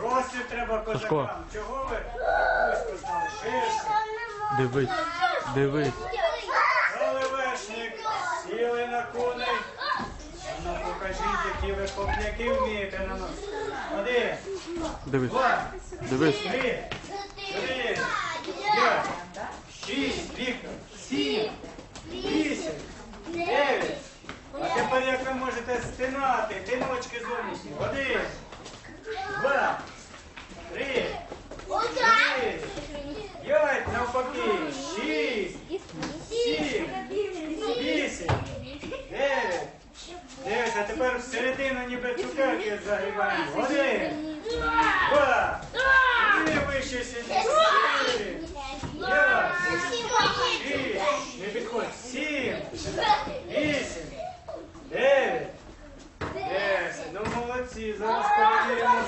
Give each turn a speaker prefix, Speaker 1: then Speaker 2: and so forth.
Speaker 1: Простір треба козакам. Чого ви вузько стали? Ширше.
Speaker 2: Дивись, дивись.
Speaker 1: Стали вершник, сіли на коней. Ну покажіть, які ви хопняки вмієте на нас. Один,
Speaker 2: Дивись.
Speaker 1: два,
Speaker 2: Дивись.
Speaker 1: три, чотири, п'ять, шість, Віктор, сім, вісім, дев'ять. А тепер як ви можете стинати, тиночки зовнішні. Один, два, три, чотири, п'ять, навпаки, шість, сім, вісім, дев'ять. Дивись, а тепер всередину ніби цукерки загрібаємо. Один, два, три вище сильніше, чотири, п'ять, шість, не підходь, сім, вісім, дев'ять, десять. Ну молодці, зараз перевіримо